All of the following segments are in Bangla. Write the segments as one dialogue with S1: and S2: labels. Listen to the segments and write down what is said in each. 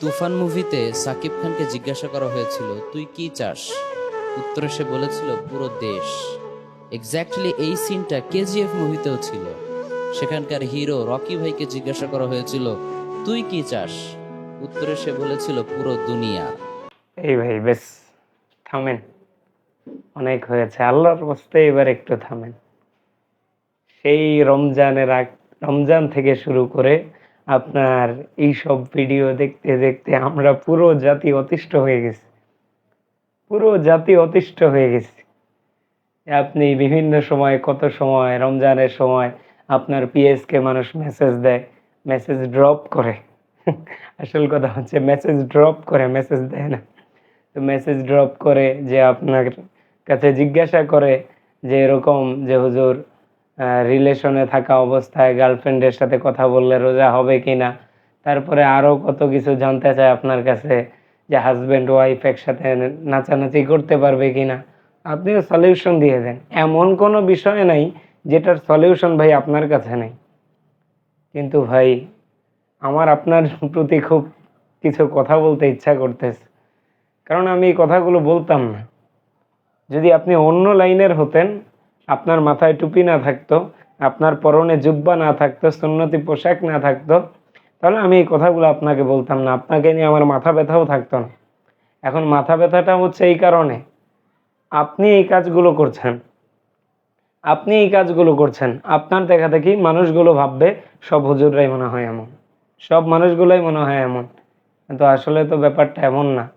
S1: তুফান মুভিতে সাকিব খানকে জিজ্ঞাসা করা হয়েছিল, তুই কি চাস? উত্তরে সে বলেছিল, পুরো দেশ। এক্স্যাক্টলি এই সিনটা কেজিএফ মুভিতেও ছিল। সেখানকার হিরো রকি ভাইকে জিজ্ঞাসা করা হয়েছিল, তুই কি চাস? উত্তরে সে বলেছিল, পুরো দুনিয়া।
S2: এই ভাই, বেশ, থামেন। অনেক হয়েছে, আল্লাহর বস্তে এবার একটু থামেন। সেই রমজানের আগ, রমজান থেকে শুরু করে আপনার এই সব ভিডিও দেখতে দেখতে আমরা পুরো জাতি অতিষ্ঠ হয়ে গেছি। পুরো জাতি অতিষ্ঠ হয়ে গেছি। আপনি বিভিন্ন সময়, কত সময়, রমজানের সময় আপনার পিএসকে মানুষ মেসেজ দেয় মেসেজ ড্রপ করে। আসল কথা হচ্ছে মেসেজ ড্রপ করে মেসেজ দেয় না। তো মেসেজ ড্রপ করে যে আপনার কাছে জিজ্ঞাসা করে যে এরকম যে হুজুর রিলেশনে থাকা অবস্থায় গার্লফ্রেন্ডের সাথে কথা বললে রোজা হবে কি না তারপরে আরও কত কিছু জানতে চায় আপনার কাছে যে হাজব্যান্ড ওয়াইফ একসাথে নাচানাচি করতে পারবে কি না আপনিও সলিউশন দিয়ে দেন। এমন কোনো বিষয় নাই যেটার সলিউশন ভাই আপনার কাছে নেই। কিন্তু ভাই, আমার আপনার প্রতি খুব কিছু কথা বলতে ইচ্ছা করতেছে। কারণ আমি এই কথাগুলো বলতাম না। যদি আপনি অন্য লাইনের হতেন আপনার মাথায় টুপি না থাকতো, আপনার পরনে জুব্বা না থাকতো, সুন্নতি পোশাক না থাকতো, তাহলে আমি এই কথাগুলো আপনাকে বলতাম না। আপনাকে নিয়ে আমার মাথা ব্যথাও থাকতো না। এখন মাথা ব্যথাটা হচ্ছে এই কারণে। আপনি এই কাজগুলো করছেন। আপনি এই কাজগুলো করছেন। আপনার দেখা দেখি মানুষগুলো ভাববে, সব হুজুররাই মনে হয় এমন। সব মানুষগুলোই মনে হয় এমন। কিন্তু আসলে তো ব্যাপারটা এমন না।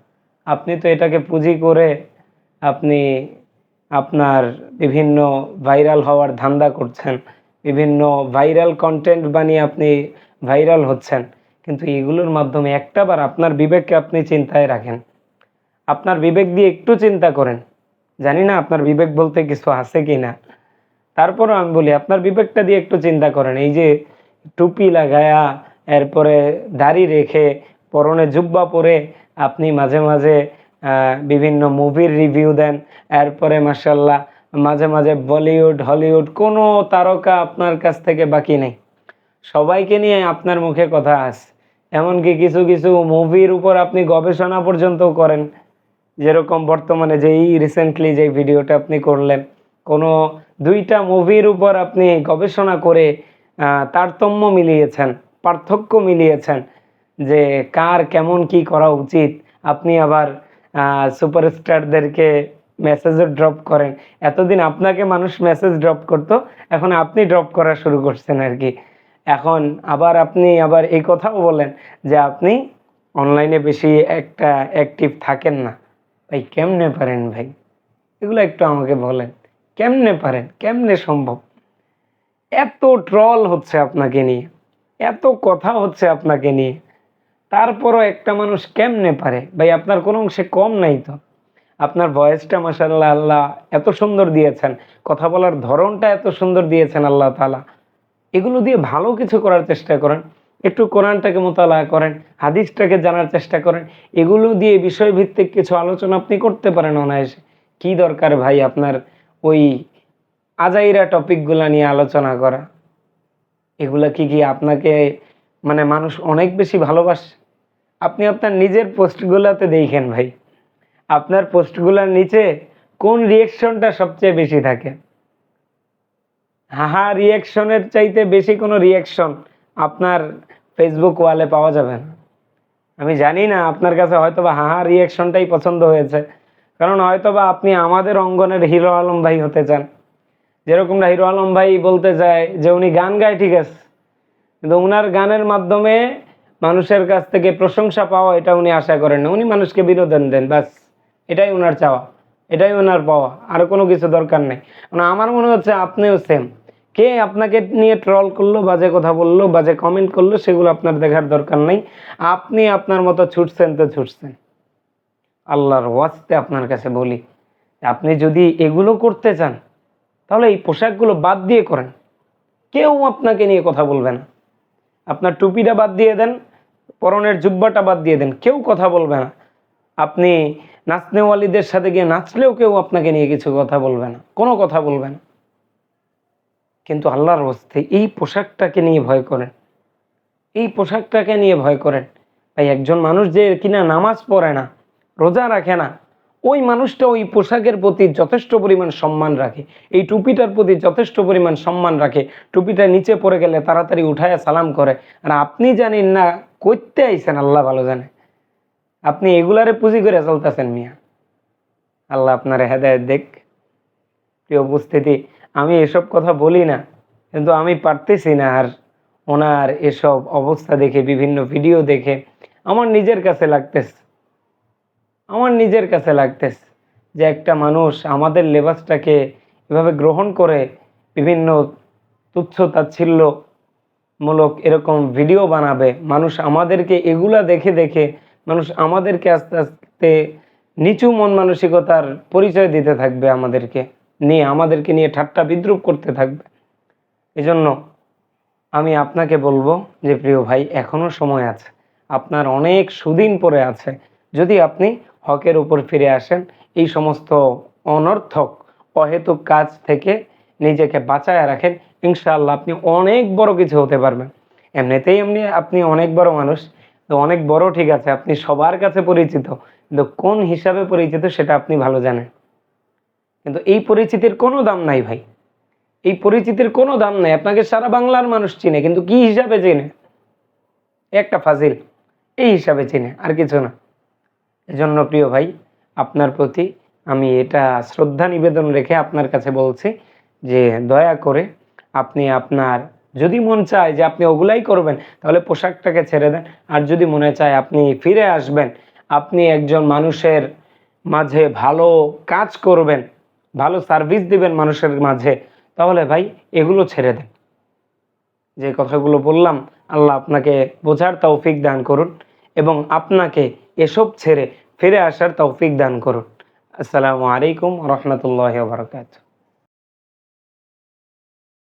S2: আপনি তো এটাকে পুঁজি করে আপনি আপনার বিভিন্ন ভাইরাল হওয়ার ধান্দা করছেন, বিভিন্ন ভাইরাল কন্টেন্ট বানিয়ে আপনি ভাইরাল হচ্ছেন, কিন্তু এগুলোর মাধ্যমে একটাবার আপনার বিবেককে আপনি চিন্তায় রাখেন। আপনার বিবেক দিয়ে একটু চিন্তা করেন, জানি না আপনার বিবেক বলতে কিছু আছে কি না তারপরও আমি বলি, আপনার বিবেকটা দিয়ে একটু চিন্তা করেন, এই যে টুপি লাগায়া এরপরে দাড়ি রেখে পরনে জুব্বা পরে আপনি মাঝে মাঝে বিভিন্ন মুভির রিভিউ দেন। এরপরে মাসাল্লাহ মাঝে মাঝে বলিউড, হলিউড, কোনো তারকা আপনার কাছ থেকে বাকি নেই। সবাইকে নিয়ে আপনার মুখে কথা আছে এমনকি কিছু কিছু মুভির উপর আপনি গবেষণা পর্যন্ত করেন। যেরকম বর্তমানে যেই রিসেন্টলি যে ভিডিওটা আপনি করলেন, কোনো দুইটা মুভির উপর আপনি গবেষণা করে তারতম্য মিলিয়েছেন, পার্থক্য মিলিয়েছেন যে কার কেমন কি করা উচিত। আপনি আবার সুপারস্টারদেরকে মেসেজও ড্রপ করেন। এতদিন আপনাকে মানুষ মেসেজ ড্রপ করতো, এখন আপনি ড্রপ করা শুরু করছেন আর কি। এখন আবার আপনি আবার এই কথাও বলেন যে আপনি অনলাইনে বেশি একটা অ্যাক্টিভ থাকেন না। ভাই, কেমনে পারেন ভাই? এগুলো একটু আমাকে বলেন। কেমনে পারেন? কেমনে সম্ভব? এত ট্রল হচ্ছে আপনাকে নিয়ে। এত কথা হচ্ছে আপনাকে নিয়ে। তারপরও একটা মানুষ কেমনে পারে? ভাই, আপনার কোনো অংশে কম নাই তো। আপনার ভয়েসটা মাসাল্লাহ আল্লাহ এত সুন্দর দিয়েছেন। কথা বলার ধরনটা এত সুন্দর দিয়েছেন আল্লাহ তালা এগুলো দিয়ে ভালো কিছু করার চেষ্টা করেন। একটু কোরআনটাকে মোতালা করেন, হাদিসটাকে জানার চেষ্টা করেন। এগুলো দিয়ে বিষয়ভিত্তিক কিছু আলোচনা আপনি করতে পারেন অনায়াসে। কি দরকার ভাই আপনার ওই আজাইরা টপিকগুলা নিয়ে আলোচনা করা? এগুলা কি কি আপনাকে মানে মানুষ অনেক বেশি ভালোবাসে? আপনি আপনার নিজের পোস্টগুলোতে দেখেন ভাই। আপনার পোস্টগুলোর নিচে কোন রিয়েকশনটা সবচেয়ে বেশি থাকে? হাহা রিয়েকশনের চাইতে বেশি কোনো রিয়েকশন আপনার ফেসবুক ওয়ালে পাওয়া যাবে না। আমি জানি না, আপনার কাছে হয়তো বা হাহা রিয়েকশনটাই পছন্দ হয়েছে। কারণ হয়তো বা আপনি আমাদের অঙ্গনের হিরো আলম ভাই হতে চান। যেরকমটা হিরো আলম ভাই বলতে চায় যে, উনি গান গায়, ঠিক আছে। কিন্তু ওনার গানের মাধ্যমে মানুষের কাছ থেকে প্রশংসা পাওয়া, এটা উনি আশা করেন না। উনি মানুষকে বিনোদন দেন, ব্যাস। এটাই ওনার চাওয়া, এটাই ওনার পাওয়া, আর কোনো কিছু দরকার নেই। মানে আমার মনে হচ্ছে আপনিও সেম কে আপনাকে নিয়ে ট্রল করল, বাজে কথা বলল, বাজে কমেন্ট করল, সেগুলো আপনার দেখার দরকার নেই। আপনি আপনার মতো ছুটছেন তো ছুটছেন। আল্লাহর ওয়াস্তে আপনার কাছে বলি, আপনি যদি এগুলো করতে চান, তাহলে এই পোশাকগুলো বাদ দিয়ে করেন। কেউ আপনাকে নিয়ে কথা বলবে না। আপনার টুপিটা বাদ দিয়ে দেন পরনের জুব্বাটা বাদ দিয়ে দেন, কেউ কথা বলবে না। আপনি নাচনেওয়ালিদের সাথে গিয়ে নাচলেও কেউ আপনাকে নিয়ে কিছু কথা বলবে না, কোনো কথা বলবে না। কিন্তু আল্লাহর হস্তে এই পোশাকটাকে নিয়ে ভয় করেন। এই পোশাকটাকে নিয়ে ভয় করেন। ভাই, একজন মানুষ যে কিনা নামাজ পড়ে না, রোজা রাখে না, ওই মানুষটা ওই পোশাকের প্রতি যথেষ্ট পরিমাণ সম্মান রাখে। এই টুপিটার প্রতি যথেষ্ট পরিমাণ সম্মান রাখে। টুপিটা নিচে পড়ে গেলে তাড়াতাড়ি উঠায় সালাম করে। আর আপনি জানেন না করতে আইছেন, আল্লাহ ভালো জানে। আপনি এগুলারে পুঁজি করে চলতেছেন মিয়া। আল্লাহ আপনার হেদায়ত দেখ। প্রিয় উপস্থিতি, আমি এসব কথা বলি না, কিন্তু আমি পারতেছি না আর ওনার এসব অবস্থা দেখে, বিভিন্ন ভিডিও দেখে। আমার নিজের কাছে লাগতেছে। আমার নিজের কাছে লাগতেছে যে একটা মানুষ আমাদের লেবাসটাকে এভাবে গ্রহণ করে বিভিন্ন তুচ্ছ তাচ্ছিল্য মূলক এরকম ভিডিও বানাবে। মানুষ আমাদেরকে এগুলা দেখে দেখে মানুষ আমাদেরকে আস্তে আস্তে নিচু মন মানসিকতার পরিচয় দিতে থাকবে আমাদেরকে। নিয়ে আমাদেরকে নিয়ে ঠাট্টা বিদ্রুপ করতে থাকবে। এজন্য আমি আপনাকে বলব যে, প্রিয় ভাই, এখনও সময় আছে। আপনার অনেক সুদিন পরে আছে। যদি আপনি হকের উপর ফিরে আসেন, এই সমস্ত অনর্থক, অহেতুক কাজ থেকে নিজেকে বাঁচায় রাখেন, ইনশাআল্লাহ আপনি অনেক বড় কিছু হতে পারবেন। এমনিতেই এমনি আপনি অনেক বড় মানুষ, তো অনেক বড় ঠিক আছে, আপনি সবার কাছে পরিচিত, কিন্তু কোন হিসাবে পরিচিত সেটা আপনি ভালো জানেন। কিন্তু এই পরিচিতির কোনো দাম নাই ভাই। এই পরিচিতির কোনো দাম নাই। আপনাকে সারা বাংলার মানুষ চিনে, কিন্তু কি হিসাবে চেনে? একটা ফাজিল, এই হিসাবে চিনে, আর কিছু না। এজন্য প্রিয় ভাই, আপনার প্রতি আমি এটা শ্রদ্ধা নিবেদন রেখে আপনার কাছে বলছি যে দয়া করে আপনি আপনার, যদি মন চায় যে আপনি ওগুলাই করবেন, তাহলে পোশাকটাকে ছেড়ে দেন। আর যদি মনে চায় আপনি ফিরে আসবেন, আপনি একজন মানুষের মাঝে ভালো কাজ করবেন, ভালো সার্ভিস দিবেন মানুষের মাঝে, তাহলে ভাই এগুলো ছেড়ে দেন। যে কথাগুলো বললাম, আল্লাহ আপনাকে বোঝার তৌফিক দান করুন এবং আপনাকে এসব ছেড়ে ফিরে আসার তৌফিক দান করুন। আসসালামু আলাইকুম রহমতুল্লাহ বারকাত